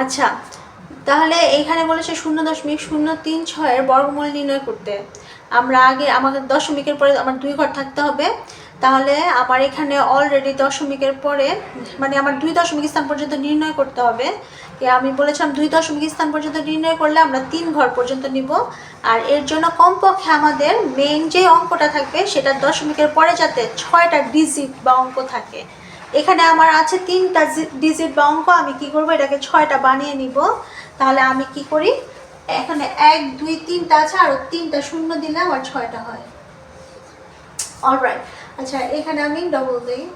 আচ্ছা তাহলে এইখানে বলেছে শূন্য দশমিক শূন্য তিন ছয়ের বর্গমূল নির্ণয় করতে। আমরা আগে আমাদের দশমিকের পরে আমার দুই ঘর থাকতে হবে। তাহলে আমার এখানে অলরেডি দশমিকের পরে মানে আমার দুই দশমিক স্থান পর্যন্ত নির্ণয় করতে হবে। যে আমি বলেছিলাম দুই দশমিক স্থান পর্যন্ত নির্ণয় করলে আমরা তিন ঘর পর্যন্ত নিব। আর এর জন্য কমপক্ষে আমাদের মেইন যে অঙ্কটা থাকবে, সেটা দশমিকের পরে যাতে ছয়টা ডিজিট বা অঙ্ক থাকে। এখানে আমার আছে তিনটা ডিজিট বা অঙ্ক, আমি কি করব? এটাকে ছয়টা বানিয়ে নিব। তাহলে আমি কি করি? এখানে এক, দুই, তিনটা আছে, আর তিনটা শূন্য দিলে আমার ছয়টা হয়। অলরাইট আচ্ছা এখানে আমি ডবল দিই।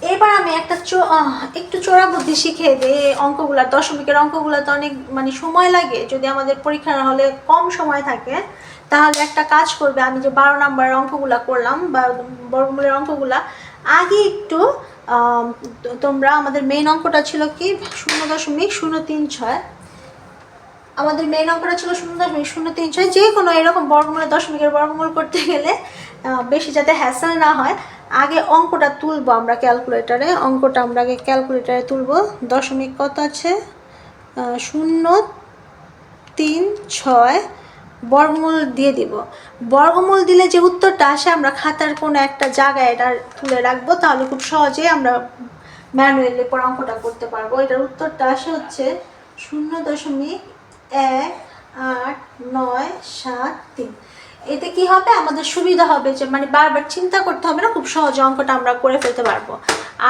এবার আমি একটা চো- একটু চোরা বুদ্ধি শিখে দিই। অঙ্কগুলা, দশমিকের অঙ্কগুলো তো অনেক মানে সময় লাগে। যদি আমাদের পরীক্ষার হলে কম সময় থাকে, তাহলে একটা কাজ করবে। আমি যে বারো নাম্বারের অঙ্কগুলা করলাম, বা বর্গমূলের অঙ্কগুলা আগে একটু তোমরা আমাদের মেন অঙ্কটা ছিল কি? শূন্য দশমিক শূন্য তিন ছয়। আমাদের মেন অঙ্কটা ছিল শূন্য দশমিক শূন্য তিন ছয়। যে কোনো এরকম বর্গমূলের দশমিকের বর্গমূল করতে গেলে বেশি যাতে হ্যাসেল না হয়, আগে অঙ্কটা তুলবো আমরা ক্যালকুলেটারে অঙ্কটা আমরা আগে ক্যালকুলেটারে তুলবো। দশমিক কত আছে? শূন্য তিন ছয়। বর্গমূল দিয়ে দিব। বর্গমূল দিলে যে উত্তরটা আসে, আমরা খাতার কোনো একটা জায়গায় এটা তুলে রাখব, তাহলে খুব সহজেই আমরা ম্যানুয়ালি পর অঙ্কটা করতে পারব। এটার উত্তরটা আসে হচ্ছে শূন্য দশমিক এক আট নয় সাত তিন। এতে কি হবে? আমাদের সুবিধা হবে যে মানে বারবার চিন্তা করতে হবে না, খুব সহজে অঙ্কটা আমরা করে ফেলতে পারব।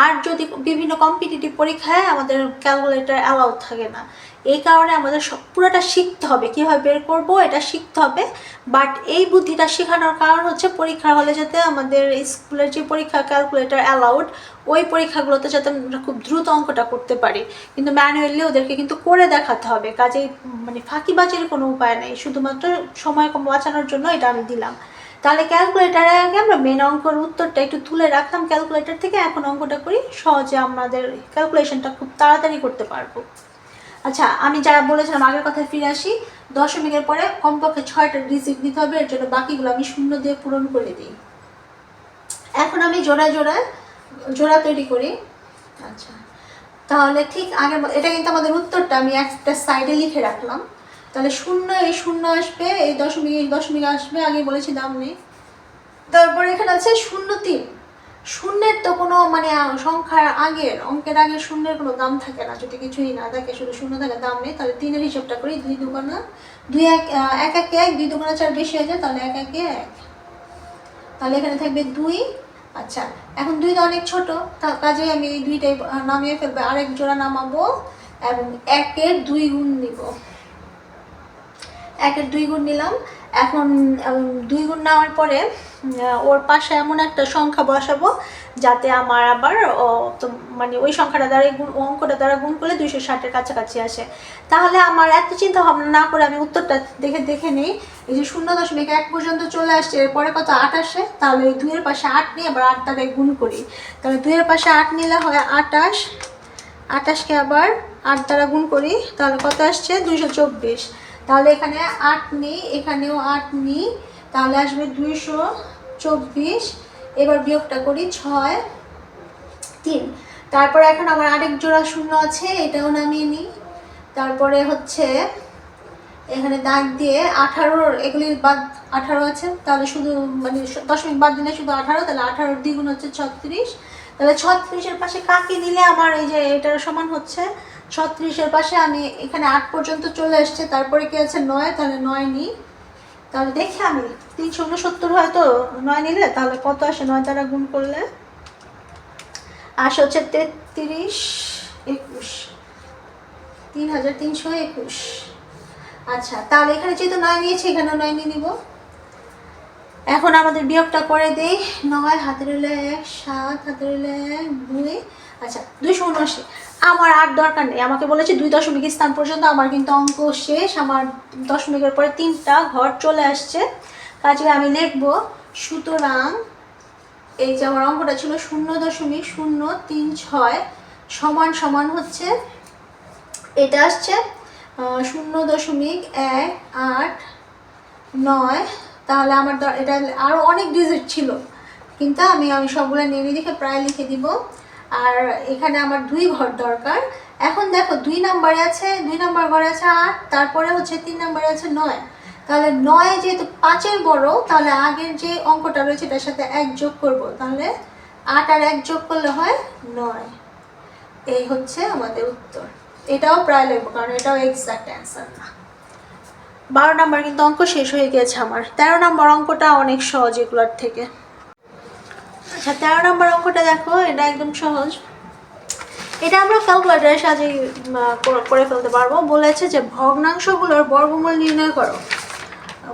আর যদি বিভিন্ন কম্পিটিটিভ পরীক্ষায় আমাদের ক্যালকুলেটর অ্যালাউ থাকে না এই কারণে আমাদের সব, পুরোটা শিখতে হবে। কীভাবে বের করব এটা শিখতে হবে। বাট এই বুদ্ধিটা শেখানোর কারণ হচ্ছে পরীক্ষার হলে যাতে আমাদের স্কুলের যে পরীক্ষা ক্যালকুলেটর অ্যালাউড ওই পরীক্ষাগুলোতে যাতে আমরা খুব দ্রুত অঙ্কটা করতে পারি। কিন্তু ম্যানুয়ালি ওদেরকে কিন্তু করে দেখাতে হবে। কাজেই মানে ফাঁকিবাজির কোনো উপায় নেই। শুধুমাত্র সময় কম বাঁচানোর জন্য এটা আমি দিলাম। তাহলে ক্যালকুলেটারে আগে আমরা মেন অঙ্কের উত্তরটা একটু তুলে রাখলাম ক্যালকুলেটর থেকে। এখন অঙ্কটা করি। সহজে আমাদের ক্যালকুলেশনটা খুব তাড়াতাড়ি করতে পারব। আচ্ছা আমি যা বলেছিলাম আগের কথায় ফিরে আসি, দশমিকের পরে কমপক্ষে ছয়টা ডিজিট দিতে হবে, এর জন্য বাকিগুলো আমি শূন্য দিয়ে পূরণ করে দিই। এখন আমি জোড়া জোড়া জোড়া তৈরি করি। আচ্ছা তাহলে ঠিক আগে এটা কিন্তু আমাদের উত্তরটা, আমি একটা সাইডে লিখে রাখলাম। তাহলে শূন্য, এই শূন্য আসবে, এই দশমিক এই দশমিক আসবে আগে বলেছি দাম নেই তারপর এখানে আছে শূন্য তিন। শূন্যের তো কোনো মানে সংখ্যার আগের, অঙ্কের আগের শূন্যের কোনো দাম থাকে না। যদি কিছুই না থাকে, শুধু শূন্য থাকে, দাম নেই, তাহলে তিনের হিসাবটা করি, দুই দুগুণা, দুই এক এক একে দুই দুগুণা চার বেশি হয়ে যায়, তাহলে এক একে এক। তাহলে এখানে থাকবে দুই। আচ্ছা এখন দুই তো অনেক ছোট কাজেই আমি এই দুইটাই নামিয়ে ফেলব। আরেক জোড়া নামাবো এবং একের দুই গুণ নিব। একের দুই গুণ নিলাম। এখন দুই গুণ নেওয়ার পরে ওর পাশে এমন একটা সংখ্যা বসাবো, যাতে আমার আবার মানে ওই সংখ্যাটা দ্বারা গুণ অঙ্কটা দ্বারা গুণ করলে দুইশো ষাটের কাছাকাছি আসে। তাহলে আমার এত চিন্তা ভাবনা না করে আমি উত্তরটা দেখে দেখে নিই। এই যে শূন্য দশমিক এক পর্যন্ত চলে আসছে, এরপরে কত? আট আসে? তাহলে এই দুইয়ের পাশে আট নিয়ে আবার আট দ্বারাই গুণ করি। তাহলে দুইয়ের পাশে আট নিলে হয় আটাশ। আটাশকে আবার আট দ্বারা গুণ করি, তাহলে কত আসছে? দুইশো চব্বিশ। তাহলে এখানে আট নিই, এখানেও আট নিই। তাহলে আসবে দুইশো চব্বিশ। এবার বিয়োগটা করি ছয়, তিন। তারপরে এখন আমার আরেক জোড়া শূন্য আছে, এটাও নামিয়ে নিই। তারপরে হচ্ছে এখানে দাগ দিয়ে আঠারোর এগুলি বাদ আঠারো আছে। তাহলে শুধু মানে দশমিক বাদ দিলে শুধু আঠারো, তাহলে আঠারোর দ্বিগুণ হচ্ছে ছত্রিশ। তাহলে ছত্রিশের পাশে কাকে নিলে আমার এই যে এটার সমান হচ্ছে? ছত্রিশের পাশে আমি এখানে আট পর্যন্ত চলে এসছে। তারপরে কি আছে নয়? তাহলে নয় নিই। তাহলে দেখি আমি। তিনশো উনসত্তর হয়তো নয় নিলে, তাহলে কত আসে? নয় দ্বারা গুণ করলে? আসে হচ্ছে তেত্রিশ একুশ। তিন হাজার তিনশো একুশ। আচ্ছা তাহলে এখানে যেহেতু নয় নিয়েছি, এখানেও নয় নিয়ে নিব। এখন আমাদের বিয়োগটা করে দেই। নয় হাতের এক, সাত হাতের এক দুই। আচ্ছা দুইশো উনআশি। আমার আর দরকার নেই। আমাকে বলেছে দুই দশমিক স্থান পর্যন্ত, আমার কিন্তু অঙ্ক শেষ। আমার দশমিকের পরে তিনটা ঘর চলে আসছে। কাজে আমি লিখব, সুতরাং এই যে আমার অঙ্কটা ছিল শূন্য দশমিক শূন্য তিন ছয় সমান সমান হচ্ছে, এটা আসছে শূন্য দশমিক এক আট নয়। তাহলে আমার এটা আরও অনেক ডিজিট ছিল। কিন্তু আমি আমি সবগুলো নিয়ে দেখে প্রায় লিখে দিব। আর এখানে আমার দুই ঘর দরকার। এখন দেখো, দুই নাম্বারে আছে, দুই নাম্বার ঘরে আছে আট, তারপরে হচ্ছে তিন নাম্বারে আছে নয়। তাহলে নয় যেহেতু পাঁচের বড়, তাহলে আগের যে অঙ্কটা রয়েছে এটার সাথে এক যোগ করব। তাহলে আট আর এক যোগ করলে হয় নয়। এই হচ্ছে আমাদের উত্তর। এটাও প্রায় লিখব, কারণ এটাও এক্সাক্ট অ্যান্সার না। বারো নাম্বার কিন্তু অঙ্ক শেষ হয়ে গেছে আমার। তেরো নাম্বার অঙ্কটা অনেক সহজ এগুলোর থেকে। আচ্ছা তেরো নম্বর অঙ্কটা দেখো, এটা একদম সহজ। এটা আমরা ক্যালকুলেটারের সাহায্যে করে- ফেলতে পারব। বলেছে যে, ভগ্নাংশগুলোর বর্গমূল নির্ণয় করো।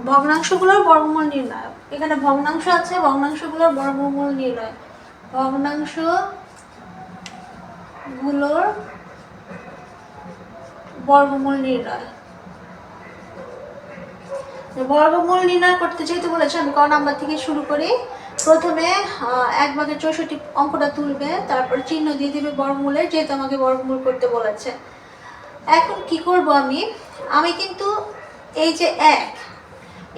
ভগ্নাংশগুলোর বর্গমূল নির্ণয়। এখানে ভগ্নাংশ আছে, ভগ্নাংশগুলোর বর্গমূল নির্ণয়। ভগ্নাংশগুলোর বর্গমূল নির্ণয়। বর্গমূল নির্ণয় করতে যেহেতু বলেছে, আমি ক নাম্বার থেকে শুরু করি? প্রথমে এক ভাগের চৌষট্টি অঙ্কটা তুলবে, তারপর চিহ্ন দিয়ে দিবে বর্গমূলের যেহেতু আমাকে বর্গমূল করতে বলেছে। এখন কি করব আমি? আমি কিন্তু এই যে এক,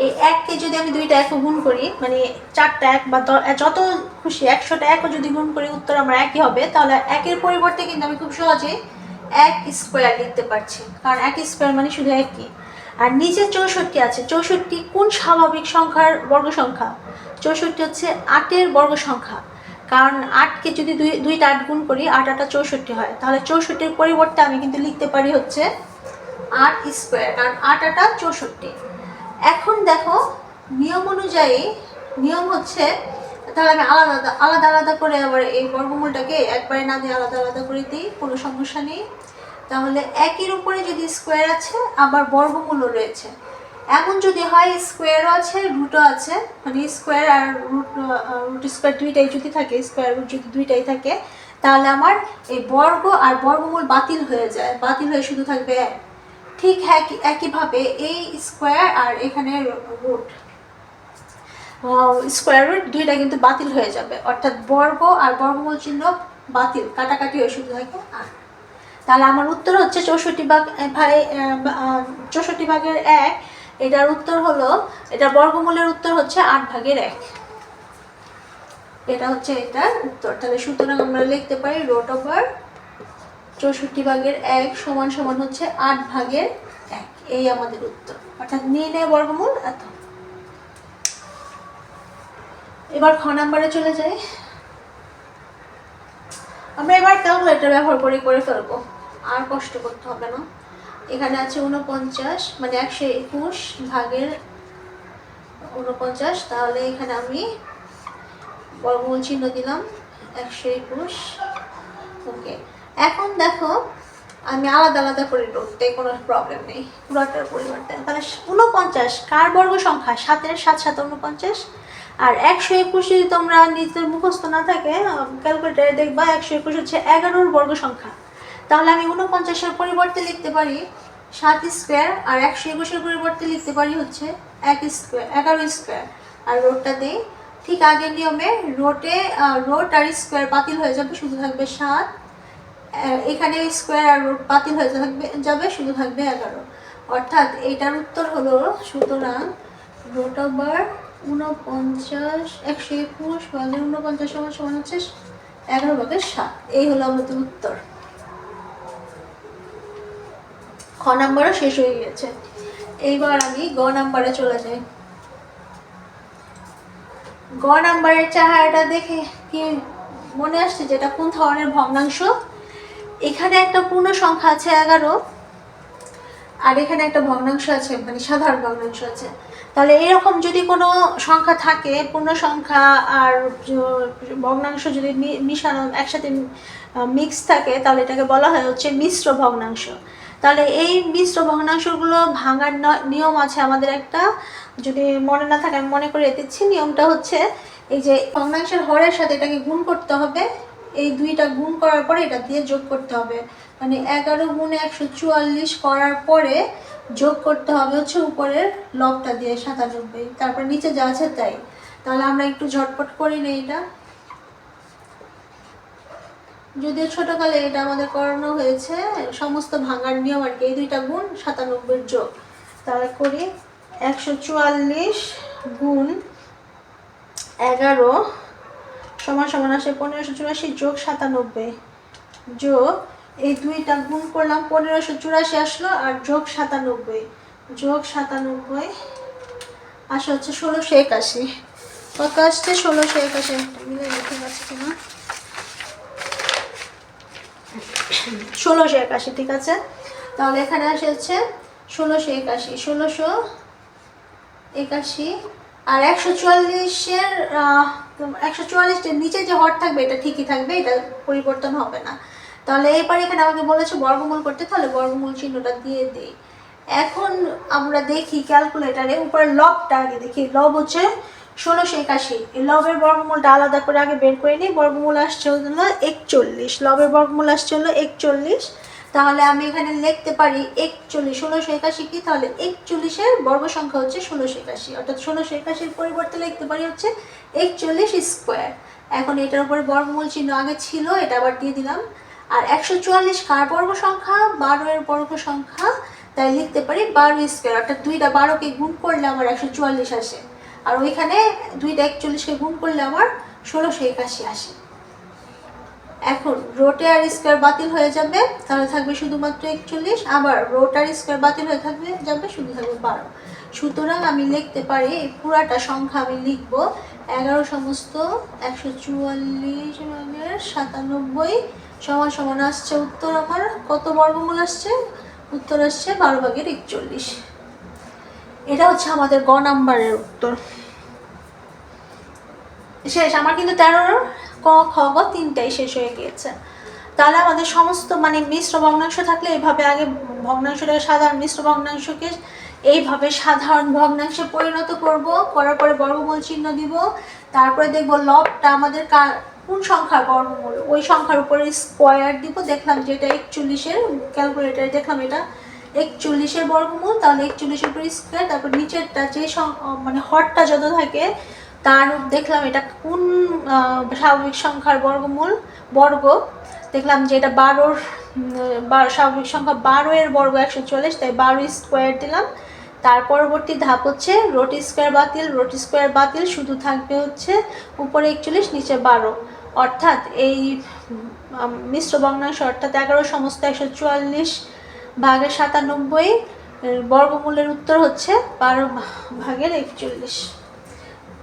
এই এককে যদি আমি দুইটা এক গুণ করি মানে চারটা এক বা যত খুশি, একশোটা একও যদি গুণ করি, উত্তর আমার একই হবে, তাহলে একের পরিবর্তে কিন্তু আমি খুব সহজে এক স্কোয়ার লিখতে পারছি। কারণ এক স্কোয়ার মানে শুধু একই। আর নিচে চৌষট্টি আছে। চৌষট্টি কোন স্বাভাবিক সংখ্যার বর্গ সংখ্যা? চৌষট্টি হচ্ছে আটের বর্গ সংখ্যা। কারণ আটকে যদি দুই দুইটা আট গুণ করি, আট আটা চৌষট্টি হয়। তাহলে চৌষট্টির পরিবর্তে আমি কিন্তু লিখতে পারি হচ্ছে আট স্কোয়ার। কারণ আট আটা চৌষট্টি। এখন দেখো, নিয়ম অনুযায়ী, নিয়ম হচ্ছে, তাহলে আমি আলাদা আলাদা আলাদা করে আবার এই বর্গমূলটাকে একবারে না দিয়ে আলাদা আলাদা করে দিই, কোনো সমস্যা নেই। তাহলে একের উপরে যদি স্কোয়ার আছে, আবার বর্গমূলও রয়েছে। এমন যদি হয় স্কোয়ারও আছে রুটও আছে মানে স্কোয়ার আর রুট রুট স্কোয়ার দুইটাই যদি থাকে স্কোয়ার রুট যদি দুইটাই থাকে, তাহলে আমার এই বর্গ আর বর্গমূল বাতিল হয়ে যায়, বাতিল হয়ে শুধু থাকবে ঠিক একই, একইভাবে এই স্কোয়ার আর এখানে রুট স্কোয়ার রুট দুইটা কিন্তু বাতিল হয়ে যাবে, অর্থাৎ বর্গ আর বর্গমূল চিহ্ন বাতিল, কাটাকাটি হয়ে শুধু থাকে আট। তাহলে আমার উত্তর হচ্ছে চৌষট্টি ভাগ ভাই চৌষট্টি ভাগের এক, এটার উত্তর হলো, এটা বর্গমূলের উত্তর হচ্ছে আট ভাগের এক। এটা হচ্ছে এটার উত্তর। তাহলে সুতরাং আমরা লিখতে পারি রোট ওভার চৌষট্টি ভাগের এক সমান সমান হচ্ছে আট ভাগের এক। এই আমাদের উত্তর। অর্থাৎ নির্ণয় বর্গমূল, এত। এবার খ নাম্বারে চলে যাই। আমরা এবার ক্যালকুলেটর ব্যবহার করে করে ফেলব। আর কষ্ট করতে হবে না। এখানে আছে উনপঞ্চাশ মানে একশো একুশ ভাগের উনপঞ্চাশ তাহলে এখানে আমি বর্গমূল চিহ্ন দিলাম, একশো একুশ। ওকে, এখন দেখো, আমি আলাদা আলাদা করে করতে কোনো প্রবলেম নেই, পুরোটার পরিবর্তে। তাহলে উনপঞ্চাশ কার বর্গ সংখ্যা? সাতের, সাত সাত উনপঞ্চাশ আর একশো একুশ যদি তোমরা নিজেদের মুখস্থ না থাকে ক্যালকুলেটারে দেখবা একশো একুশ হচ্ছে এগারোর বর্গ সংখ্যা। তাহলে আমি উনপঞ্চাশের পরিবর্তে লিখতে পারি সাত স্কোয়ার আর একশো একুশের পরিবর্তে লিখতে পারি হচ্ছে এক স্কোয়ার, এগারো স্কোয়ার। আর রোডটা দিই, ঠিক আগের নিয়মে রোটে রোড আর স্কোয়ার বাতিল হয়ে যাবে, শুধু থাকবে সাত। এখানে স্কোয়ার আর রোড বাতিল হয়ে থাকবে, যাবে, শুধু থাকবে এগারো। অর্থাৎ এইটার উত্তর হলো, সুতরাং রোট ওভার উনপঞ্চাশ একশো একুশ ভাগে উনপঞ্চাশ সমান সমান হচ্ছে এগারো ভাগের সাত। এই হলো আমাদের উত্তর। খ নাম্বারও শেষ হয়ে গেছে। এইবার আমি গ নাম্বারে চলে যাই। গ নাম্বারের চেহারাটা দেখে কি মনে আসছে যেটা কোন ধরনের ভগ্নাংশ? এখানে একটা পূর্ণ সংখ্যা আছে এগারো, আর এখানে একটা ভগ্নাংশ আছে মানে সাধারণ ভগ্নাংশ আছে। তাহলে এরকম যদি কোনো সংখ্যা থাকে, পূর্ণ সংখ্যা আর ভগ্নাংশ যদি মিশানো, একসাথে মিক্স থাকে, তাহলে এটাকে বলা হয় হচ্ছে মিশ্র ভগ্নাংশ। তাহলে এই মিশ্র ভগ্নাংশগুলো ভাঙার নিয়ম আছে আমাদের একটা। যদি মনে না থাকে, আমি মনে করে দিচ্ছি। নিয়মটা হচ্ছে এই যে ভগ্নাংশের হরের সাথে এটাকে গুণ করতে হবে। এই দুইটা গুণ করার পরে এটা দিয়ে যোগ করতে হবে। মানে এগারো গুণে একশো চুয়াল্লিশ করার পরে যোগ করতে হবে হচ্ছে উপরের লবটা দিয়ে সাতানব্বই। তারপর নিচে যা আছে তাই। তাহলে আমরা একটু ঝটপট করি না এটা। যদিও ছোটকালে এটা আমাদের করানো হয়েছে, সমস্ত ভাঙার নিয়ম আর কি, এই দুইটা গুণ সাতানব্বই যোগ। তাহলে করি, একশো চুয়াল্লিশ গুণ এগারো সমান সমান আসে পনেরোশো চুরাশি যোগ সাতানব্বই। যোগ, এই দুইটা গুণ করলাম, পনেরোশো চুরাশি আসলো আর যোগ সাতানব্বই। যোগ সাতানব্বই আসে হচ্ছে ষোলোশো একাশি। কত আসছে ষোলোশো একাশি মিলে পাচ্ছি কিনা? ষোলোশো একাশি, ঠিক আছে? তাহলে এখানে আসে হচ্ছে ষোলোশো একাশি ষোলোশো একাশি আর একশো চুয়াল্লিশের একশো চুয়াল্লিশের নিচে যে হর থাকবে, এটা ঠিকই থাকবে, এটা পরিবর্তন হবে না। তাহলে এবার এখানে আমাকে বলেছে বর্গমূল করতে, তাহলে বর্গমূল চিহ্নটা দিয়ে দিই। এখন আমরা দেখি ক্যালকুলেটারে উপরে লবটা আগে দেখি লব হচ্ছে ষোলোশো একাশি লবের বর্গমূলটা আলাদা করে আগে বের করে নিই, বর্গমূল আসছে হলো একচল্লিশ। লবের বর্গমূল আসছে হলো একচল্লিশ। তাহলে আমি এখানে লিখতে পারি একচল্লিশ। ষোলোশো একাশি কি? তাহলে একচল্লিশের বর্গ সংখ্যা হচ্ছে ষোলোশো একাশি অর্থাৎ ষোলোশো একাশির পরিবর্তে লিখতে পারি হচ্ছে একচল্লিশ স্কোয়ার। এখন এটার উপরে বর্গমূল চিহ্ন আগে ছিল, এটা আবার দিয়ে দিলাম। আর একশো চুয়াল্লিশ কার বর্গ সংখ্যা বারো এর বর্গ সংখ্যা তাই লিখতে পারি বারো স্কোয়ার। অর্থাৎ দুইটা বারোকে গুণ করলে আমার একশো চুয়াল্লিশ আসে। আর ওইখানে দুইটা একচল্লিশকে গুণ করলে আমার ষোলোশো একাশি আসে এখন রোটে আর স্কোয়ার বাতিল হয়ে যাবে, তাহলে থাকবে শুধুমাত্র একচল্লিশ, আবার রোট আর স্কোয়ার বাতিল হয়ে থাকবে, যাবে শুধু থাকবে বারো। সুতরাং আমি লিখতে পারি, এই পুরাটা সংখ্যা আমি লিখব এগারো সমস্ত একশো চুয়াল্লিশ সাতানব্বই সমান সমান আসছে উত্তর আমার, কত বর্গমূল আসছে? উত্তর আসছে বারো ভাগের একচল্লিশ। এটা হচ্ছে আমাদের গ নাম্বারের উত্তর। শেষ, আমার কিন্তু তেরোর ক, খ, গ তিনটাই শেষ হয়ে গিয়েছে। তাহলে আমাদের সমস্ত মানে মিশ্র ভগ্নাংশ থাকলে এইভাবে আগে ভগ্নাংশটাকে সাধারণ মিশ্র ভগ্নাংশকে এইভাবে সাধারণ ভগ্নাংশে পরিণত করব, করার পরে বর্গমূল চিহ্ন দিব, তারপরে দেখব লবটা আমাদের কোন সংখ্যার বর্গমূল? ওই সংখ্যার উপরে স্কোয়ার দিব, দেখলাম যে এটা একচল্লিশের ক্যালকুলেটারে দেখলাম এটা একচল্লিশের বর্গমূল, তাহলে একচল্লিশের উপরে স্কোয়ার তারপর নিচেরটা যে মানে হরটা যত থাকে, তার দেখলাম এটা কোন স্বাভাবিক সংখ্যার বর্গমূল? বর্গ। দেখলাম যে এটা বারোর বারো স্বাভাবিক সংখ্যা বারো এর বর্গ একশো চল্লিশ, তাই বারো স্কোয়ার দিলাম। তার পরবর্তী ধাপ হচ্ছে রোটি স্কোয়ার বাতিল রোটি স্কোয়ার বাতিল শুধু থাকবে হচ্ছে উপরে একচল্লিশ, নিচে বারো। অর্থাৎ এই মিশ্র ভগ্নাংশ, অর্থাৎ এগারো সমস্ত একশো চুয়াল্লিশ ভাগের সাতানব্বই বর্গমূলের উত্তর হচ্ছে বারো ভাগের একচল্লিশ।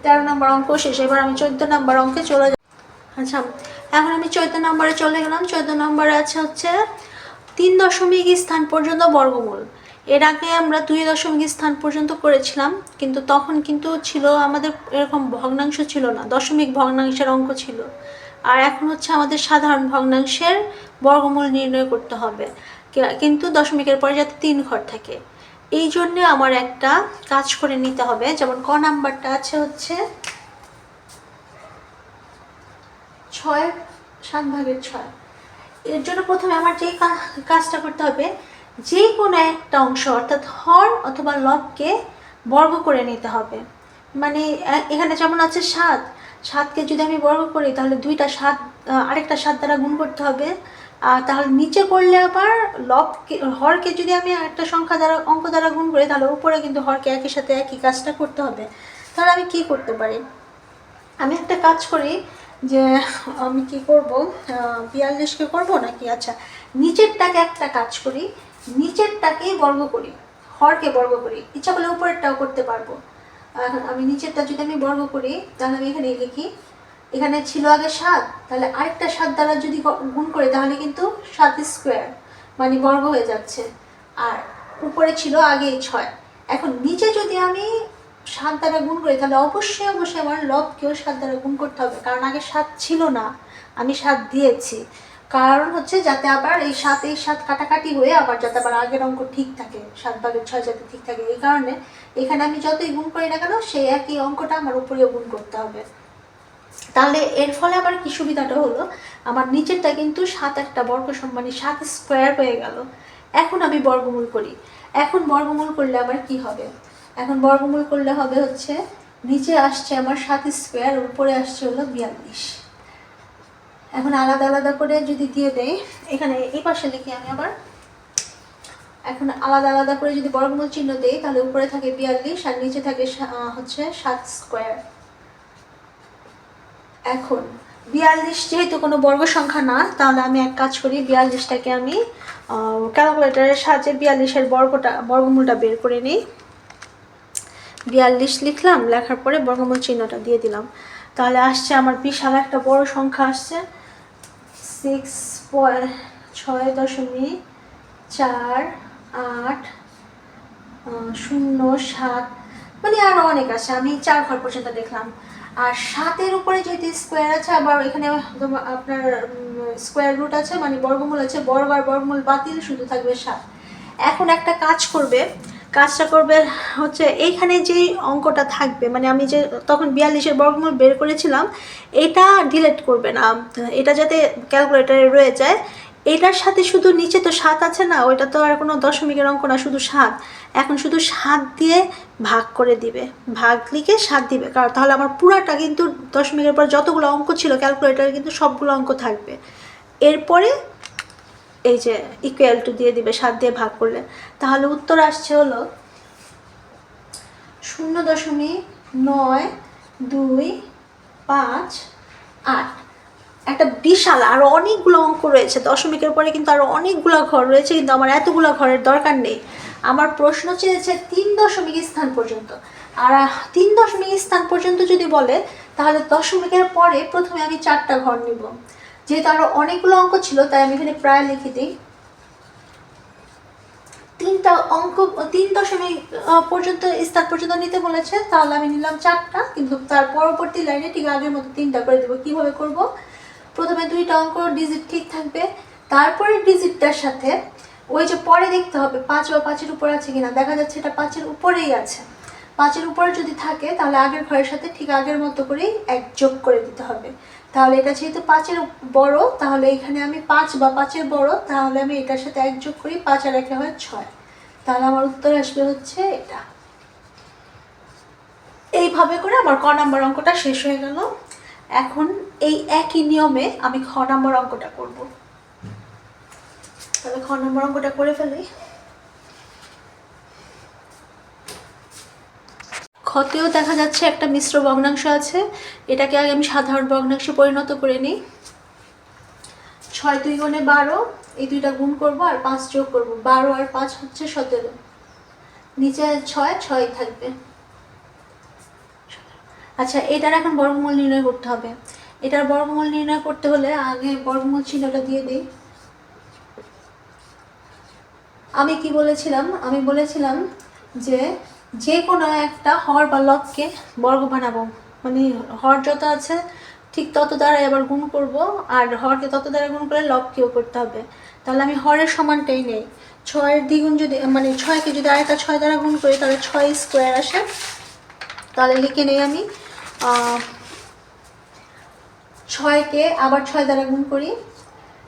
তেরো নম্বর অঙ্ক শেষ, এবার আমি চোদ্দ নম্বর অঙ্কে চলে যাব। আচ্ছা এখন আমি চোদ্দ নম্বরে চলে গেলাম। চোদ্দ নম্বরে আছে হচ্ছে তিন দশমিক স্থান পর্যন্ত বর্গমূল। এর আগে আমরা দুই দশমিক স্থান পর্যন্ত করেছিলাম, কিন্তু তখন কিন্তু ছিল আমাদের এরকম ভগ্নাংশ ছিল না, দশমিক ভগ্নাংশের অঙ্ক ছিল। আর এখন হচ্ছে আমাদের সাধারণ ভগ্নাংশের বর্গমূল নির্ণয় করতে হবে। কিন্তু দশমিকের পরে যাতে তিন ঘর থাকে। এই জন্যে আমার একটা কাজ করে নিতে হবে, যেমন ক নাম্বারটা আছে হচ্ছে ছয়, সাত ভাগের ছয়। এর জন্য প্রথমে আমার যে কাজটা করতে হবে, যে কোনো একটা অংশ, অর্থাৎ হর অথবা লবকে বর্গ করে নিতে হবে। মানে এখানে যেমন আছে সাত, সাতকে যদি আমি বর্গ করি, তাহলে দুইটা সাত আরেকটা সাত দ্বারা গুণ করতে হবে। তাহলে নিচে করলে আবার লবকে হরকে যদি আমি একটা সংখ্যা দ্বারা, অঙ্ক দ্বারা গুণ করি, তাহলে উপরে কিন্তু হরকে একই সাথে একই কাজটা করতে হবে। তাহলে আমি কি করতে পারি? আমি একটা কাজ করি যে, আমি কি করব? বিয়াল্লিশকে করব নাকি? আচ্ছা নিচেরটাকে একটা কাজ করি, নিচেরটাকেই বর্গ করি, হরকে বর্গ করি, ইচ্ছা করলে উপরেরটাও করতে পারব। এখন আমি নিচেরটা যদি আমি বর্গ করি, তাহলে আমি এখানে লিখি এখানে ছিল আগে সাত, তাহলে আরেকটা সাত দ্বারা যদি গুণ করি, তাহলে কিন্তু সাত স্কোয়ার মানে বর্গ হয়ে যাচ্ছে। আর উপরে ছিল আগে ছয়। এখন নিচে যদি আমি সাত দ্বারা গুণ করি, তাহলে অবশ্যই অবশ্যই আমার লবকেও সাত দ্বারা গুণ করতে হবে। কারণ আগে সাত ছিল না, আমি সাত দিয়েছি। কারণ হচ্ছে যাতে আবার এই সাত এই সাত কাটাকাটি হয়ে আবার যাতে আবার আগের অঙ্ক ঠিক থাকে, সাত ভাগের ছয় যাতে ঠিক থাকে। এই কারণে এখানে আমি যতই গুণ করি না কেন, সেই একই অঙ্কটা আমার উপরেও গুণ করতে হবে। তাহলে এর ফলে আমার কি সুবিধাটা হলো? আমার নিচেরটা কিন্তু সাত একটা বর্গ সম- মানে সাত স্কোয়ার হয়ে গেল। এখন আমি বর্গমূল করি। এখন বর্গমূল করলে আমার কি হবে? এখন বর্গমূল করলে হবে হচ্ছে, নিচে আসছে আমার সাত স্কোয়ার উপরে আসছে হলো বিয়াল্লিশ। এখন আলাদা আলাদা করে যদি দিয়ে দেয় এখানে এই পাশে লিখি আমি আবার। এখন আলাদা আলাদা করে যদি বর্গমূল চিহ্ন দেই, তাহলে উপরে থাকে বিয়াল্লিশ আর নিচে থাকে হচ্ছে সাত স্কোয়ার এখন, বিয়াল্লিশ যেহেতু কোনো বর্গ সংখ্যা না, তাহলে আমি এক কাজ করি, বিয়াল্লিশটাকে আমি ক্যালকুলেটারের সাহায্যে বিয়াল্লিশের বর্গটা, বর্গমূলটা বের করে নিই। বিয়াল্লিশ লিখলাম, লেখার পরে বর্গমূল চিহ্নটা দিয়ে দিলাম। তাহলে আসছে আমার বিশাল একটা বড় সংখ্যা আসছে। সিক্স ছয় দশমিক চার আট শূন্য সাত মানে আরও অনেক আছে, আমি চার ঘর পর্যন্ত দেখলাম। আর সাতের উপরে যেহেতু স্কোয়ার আছে, আবার এখানে আপনার স্কোয়ার রুট আছে মানে বর্গমূল আছে বর্গ আর বর্গমূল বাতিল শুধু থাকবে সাত। এখন একটা কাজ করবে, কাজটা করবে হচ্ছে এইখানে যেই অঙ্কটা থাকবে মানে আমি যে তখন বিয়াল্লিশের বর্গমূল বের করেছিলাম, এটা ডিলেট করবে না। এটা যাতে ক্যালকুলেটারে রয়ে যায় এটার সাথে শুধু নিচে তো সাত আছে না, ওইটা তো আর কোনো দশমিকের অঙ্ক না, শুধু সাত। এখন শুধু সাত দিয়ে ভাগ করে দিবে। ভাগ লিখে সাত দিবে। কারণ তাহলে আমার পুরাটা কিন্তু দশমিকের পর যতগুলো অঙ্ক ছিল ক্যালকুলেটারে কিন্তু সবগুলো অঙ্ক থাকবে। এরপরে এই যে ইকুয়াল টু দিয়ে দিবে, সাত দিয়ে ভাগ করলে। তাহলে উত্তর আসছে হলো শূন্য দশমিক নয়, দুই, পাঁচ, আট। একটা বিশাল আরও অনেকগুলো অঙ্ক রয়েছে। দশমিকের পরে কিন্তু আরও অনেকগুলো ঘর রয়েছে, কিন্তু আমার এতগুলো ঘরের দরকার নেই। আমার প্রশ্ন চেয়েছে তিন দশমিক স্থান পর্যন্ত। আর তিন দশমিক স্থান পর্যন্ত যদি বলে, তাহলে দশমিকের পরে প্রথমে আমি চারটা ঘর নিব। যেহেতু আরও অনেকগুলো অঙ্ক ছিল, তাই আমি এখানে প্রায় লিখে দিই। তিনটা অঙ্ক, তিন দশমিক পর্যন্ত, স্থান পর্যন্ত নিতে বলেছে, তাহলে আমি নিলাম চারটা, কিন্তু তার পরবর্তী লাইনে ঠিক আগের মতো তিনটা করে দেবো। কীভাবে করব? প্রথমে দুইটা অঙ্ক ডিজিট ঠিক থাকবে। তারপরে ডিজিটটার সাথে ওই যে পরে দেখতে হবে, পাঁচ বা পাঁচের উপর আছে কিনা। দেখা যাচ্ছে এটা পাঁচের উপরেই আছে। পাঁচের উপরে যদি থাকে, তাহলে আগের ঘরের সাথে ঠিক আগের মতো করেই এক যোগ করে দিতে হবে। তাহলে এটা যেহেতু পাঁচের বড়, তাহলে এখানে আমি পাঁচ বা পাঁচের বড়, তাহলে আমি এটার সাথে এক যোগ করি, পাঁচ আর একে হয় ছয়। তাহলে আমার উত্তর আসবে হচ্ছে এটা। এইভাবে করে আমার ক নাম্বার অঙ্কটা শেষ হয়ে গেল। এখন এই একই নিয়মে আমি খ নম্বর অঙ্কটা করব। তাহলে খ নাম্বার অঙ্কটা করে ফেলি। ক্ষতেও দেখা যাচ্ছে একটা মিশ্র ভগ্নাংশ আছে। এটাকে আগে আমি সাধারণ ভগ্নাংশে পরিণত করে নিই। ছয় দুই গুণে বারো, এই দুইটা গুণ করব আর পাঁচ যোগ করব। বারো আর পাঁচ হচ্ছে সতেরো। নিচে ছয় ছয় থাকবে। আচ্ছা এটার এখন বর্গমূল নির্ণয় করতে হবে। এটার বর্গমূল নির্ণয় করতে হলে আগে বর্গমূল চিহ্নটা দিয়ে দিই। আমি কি বলেছিলাম? আমি বলেছিলাম যে যে কোনো একটা হর বা লবকে বর্গ বানাবো। মানে হর যত আছে, ঠিক তত দ্বারাই আবার গুণ করব, আর হরকে তত দ্বারা গুণ করলে লবকেও করতে হবে। তাহলে আমি হরের সমানটাই নেই। ছয়ের দ্বিগুণ যদি মানে ছয়কে যদি আরেকটা ছয় দ্বারা গুণ করি, তাহলে ছয় স্কোয়ার আসে। তাহলে লিখে নেই আমি ছয়কে আবার ছয় দ্বারা গুণ করি।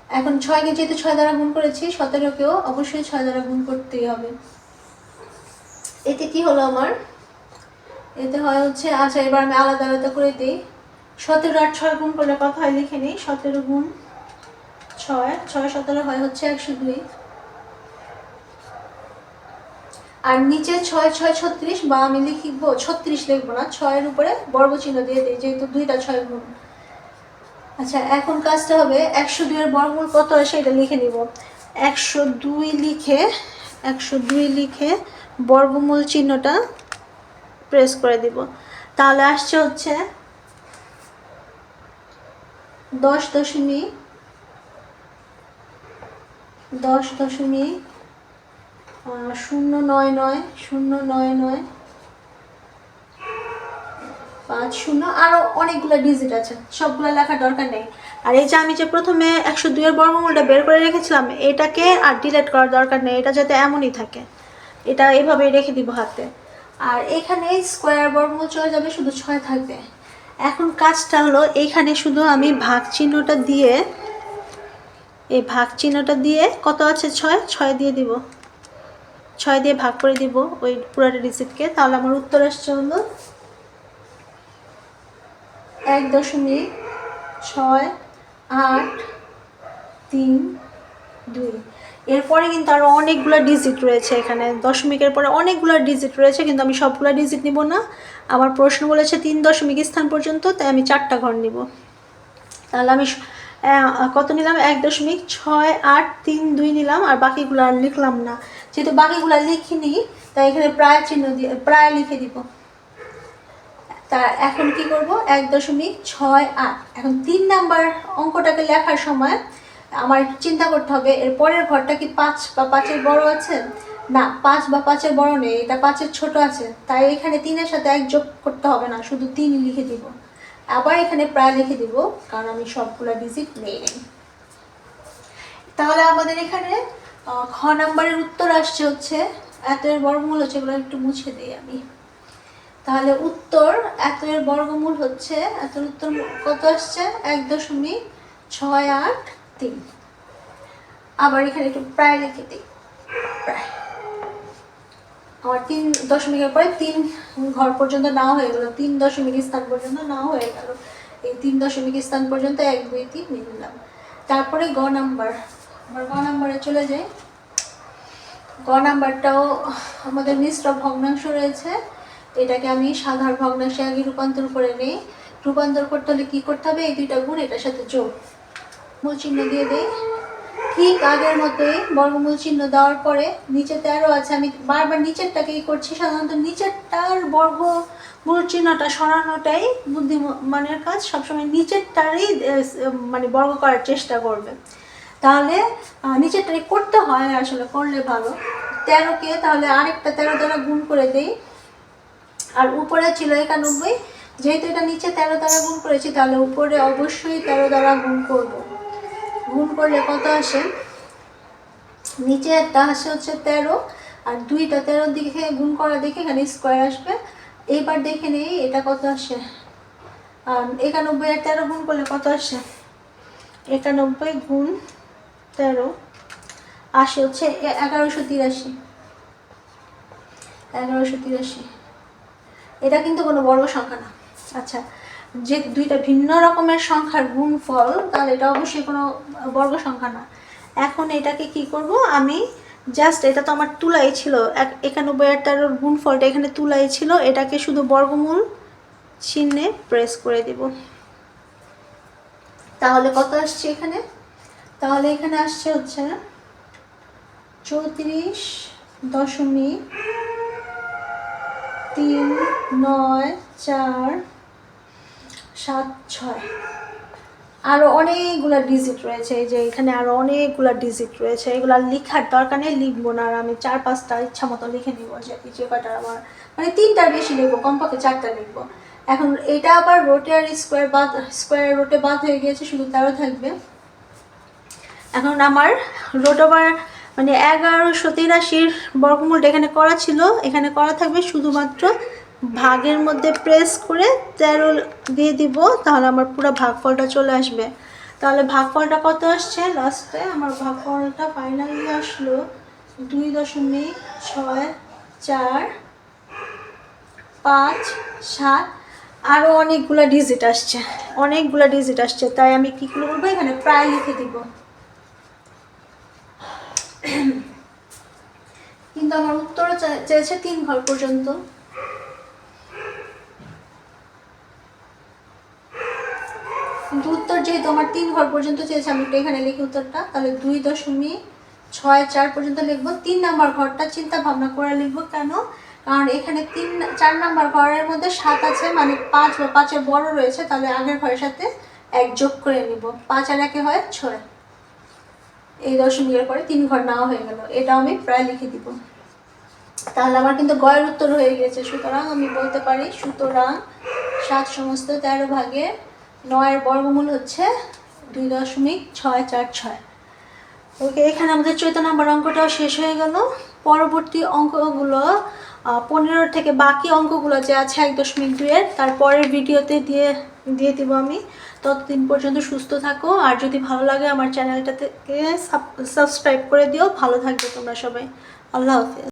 এখন ছয়কে যেহেতু ছয় দ্বারা গুণ করেছি, সতেরোকেও অবশ্যই ছয় দ্বারা গুণ করতেই হবে। এতে কি হলো আমার? এতে হয় হচ্ছে আচ্ছা এবার আমি আলাদা আলাদা করে দিই। সতেরো আর ছয় গুণ করলে কথা হয়? লিখে নিই। সতেরো গুণ ছয় ছয় সতেরো হয় হচ্ছে একশো দুই। আর নিচে ছয় ছয়, ছত্রিশ, বা আমি লিখব, ছত্রিশ লিখব না, ছয়ের উপরে বর্গ চিহ্ন দিয়ে দিই, যেহেতু দুইটা ছয় গুণ। আচ্ছা এখন কাজটা হবে একশো দুইয়ের বর্গমূল কত আসে এটা লিখে নিব। একশো দুই লিখে, একশো দুই লিখে বর্গমূল চিহ্নটা প্রেস করে দিব। তাহলে আসছে হচ্ছে দশ দশমিক দশ দশমিক শূন্য নয় নয়, শূন্য নয় নয়। পাঁচ শূন্য আরও অনেকগুলো ডিজিট আছে, সবগুলো লেখার দরকার নেই। আর এই যে আমি যে প্রথমে একশো দুইয়ের বর্গমূলটা বের করে রেখেছিলাম, এটাকে আর ডিলেট করার দরকার নেই, এটা যাতে এমনই থাকে। এটা এইভাবেই রেখে দিব হাতে। আর এখানে স্কোয়ার বর্গমূল চলে যাবে, শুধু ছয় থাকবে। এখন কাজটা হলো এইখানে শুধু আমি ভাগ চিহ্নটা দিয়ে, এই ভাগ চিহ্নটা দিয়ে কত আছে ছয়? ছয় দিয়ে দিব। ছয় দিয়ে ভাগ করে দিব ওই পুরাটা ডিজিটকে তাহলে আমার উত্তর আসছে হলো এক দশমিক ছয় আট তিন দুই। এরপরে কিন্তু আরও অনেকগুলো ডিজিট রয়েছে এখানে। দশমিকের পরে অনেকগুলো ডিজিট রয়েছে, কিন্তু আমি সবগুলো ডিজিট নিব না। আমার প্রশ্ন বলেছে তিন দশমিক স্থান পর্যন্ত, তাই আমি চারটা ঘর নিব। তাহলে আমি কত নিলাম? এক দশমিক ছয় আট তিন দুই নিলাম, আর বাকিগুলো আর লিখলাম না। যেহেতু বাকিগুলো লিখিনি, তাই এখানে প্রায় চিহ্ন দিয়ে প্রায় লিখে দিব। তা এখন কি করব? এক দশমিক ছয় আট। এখন তিন নাম্বার অঙ্কটাকে লেখার সময় আমার চিন্তা করতে হবে, এর পরের ঘরটা কি পাঁচ বা পাঁচের বড় আছে? না, পাঁচ বা পাঁচের বড় নেই, এটা পাঁচের ছোট আছে। তাই এখানে তিনের সাথে এক যোগ করতে হবে না, শুধু তিন লিখে দিব। আবার এখানে প্রায় লিখে দিব, কারণ আমি সবগুলো ডিজিট নেই। তাহলে আমাদের এখানে খ নাম্বারের উত্তর আসছে হচ্ছে এত এর বর্গমূল হচ্ছে, এগুলো একটু মুছে দিই আমি। তাহলে উত্তর এত এর বর্গমূল হচ্ছে এত উত্তর কত আসছে? এক দশমিক ছয় আট তিন। আবার এখানে একটু প্রায় লিখে দিই। প্রায়। আমার তিন দশমিকের পরে তিন ঘর পর্যন্ত নাও হয়ে গেল, তিন দশমিক স্থান পর্যন্ত নাও হয়ে গেল। এই তিন দশমিক স্থান পর্যন্ত এক দুই তিন নিলাম। তারপরে গ নাম্বার। আমার গ নাম্বারে চলে যাই। গ নাম্বারটাও আমাদের মিশ্র ভগ্নাংশ রয়েছে। এটাকে আমি সাধারণ ভগ্নাংশে আগে রূপান্তর করে নিই। রূপান্তর করতে হলে কী করতে হবে? এই দুইটা গুণ এটার সাথে যোগ। মূল চিহ্ন দিয়ে দেই। ঠিক আগের মতোই বর্গমূল চিহ্ন দেওয়ার পরে নিচে তেরো আছে। আমি বারবার নিচেরটাকে নিচেরটাকেই করছি। সাধারণত নিচেরটার বর্গ মূল চিহ্নটা সরানোটাই বুদ্ধিমানের কাজ। সবসময় নিচেরটারই মানে বর্গ করার চেষ্টা করবে। তাহলে নিচেরটাই করতে হয় আসলে, করলে ভালো। তেরোকে তাহলে আরেকটা তেরো দ্বারা গুণ করে দেই। আর উপরে ছিল একানব্বই। যেহেতু এটা নিচে তেরো দ্বারা গুণ করেছি, তাহলে উপরে অবশ্যই তেরো দ্বারা গুণ করব। গুণ করলে কত আসে? নিচে একটা আসে হচ্ছে তেরো, আর দুইটা তেরো দিকে গুণ করা দেখে এখানে স্কোয়ার আসবে। এইবার দেখে নেই, এটা কত আসে? একানব্বই আর তেরো গুণ করলে কত আসে? একানব্বই গুণ তেরো। আসে হচ্ছে এগারোশো তিরাশি। এগারোশো তিরাশি। এটা কিন্তু কোনো বর্গ সংখ্যা না। আচ্ছা যে দুইটা ভিন্ন রকমের সংখ্যার গুণফল তাহলে এটা অবশ্যই কোনো বর্গ সংখ্যা না। এখন এটাকে কি করব আমি? জাস্ট এটা তো আমার তুলাই ছিল। এক- একানব্বই আর তেরোর গুণফলটা এখানে তুলাই ছিল। এটাকে শুধু বর্গমূল চিহ্নে প্রেস করে দিব। তাহলে কত আসছে এখানে? তাহলে এখানে আসছে হচ্ছে চৌত্রিশ দশমিক তিন নয় চার সাত ছয়। আরও অনেকগুলো ডিজিট রয়েছে, এই যে এখানে আরও অনেকগুলো ডিজিট রয়েছে, এগুলো লিখার দরকার নেই, লিখব না, আর আমি চার পাঁচটা ইচ্ছা মতো লিখে নিব যে যে কয়টা আমার মানে তিনটার বেশি লিখব, কমপক্ষে চারটা লিখব। এখন এটা আবার রোটে আর স্কোয়ার বাদ স্কোয়ার রোটে বাদ হয়ে গিয়েছে, শুধু তেরো থাকবে। এখন আমার রোট ওভার মানে এগারোশো তিরাশির বর্গমূলটা এখানে করা ছিল। এখানে করা থাকবে শুধুমাত্র ভাগের মধ্যে প্রেস করে তেরো দিয়ে দিব, তাহলে আমার পুরো ভাগফলটা চলে আসবে। তাহলে ভাগফলটা কত আসছে? লাস্টে আমার ভাগফলটা ফাইনালি আসলো দুই দশমিক ছয় চার পাঁচ সাত। আরও অনেকগুলো ডিজিট আসছে, অনেকগুলো ডিজিট আসছে, তাই আমি কী করব? এখানে প্রায় লিখে দিব। কিন্তু আমার উত্তরও চেয়েছে তিন ঘর পর্যন্ত। উত্তর যেহেতু আমার তিন ঘর পর্যন্ত চেয়েছে, আমি একটু এখানে লিখি উত্তরটা। তাহলে দুই দশমিক ছয় চার পর্যন্ত লিখব। তিন নাম্বার ঘরটা চিন্তা ভাবনা করে লিখব কেন? কারণ এখানে তিন, চার নাম্বার ঘরের মধ্যে সাত আছে মানে পাঁচ বা পাঁচের বড় রয়েছে, তাহলে আগের ঘরের সাথে এক যোগ করে নিব। পাঁচ আর একে হয় ছয়। এই দশমিকের পরে তিন ঘর নেওয়া হয়ে গেল। এটা আমি প্রায় লিখে দিব। তাহলে আমার কিন্তু গয়ের উত্তর হয়ে গেছে। সুতরাং আমি বলতে পারি, সুতরাং সাত সমস্ত তেরো ভাগে নয়ের বর্গমূল হচ্ছে দুই দশমিক ছয় চার ছয়। ওকে, এখানে আমাদের চৈত নাম্বার অঙ্কটাও শেষ হয়ে গেল। পরবর্তী অঙ্কগুলো পনেরো থেকে বাকি অঙ্কগুলো যে আছে এক দশমিক দুইয়ের, তার পরের ভিডিওতে দিয়ে দিয়ে দিব আমি। ততদিন পর্যন্ত সুস্থ থাকো। আর যদি ভালো লাগে আমার চ্যানেলটাতে সাবস্ক্রাইব করে দিও। ভালো থাকবে তোমরা সবাই। আল্লাহ হাফিজ।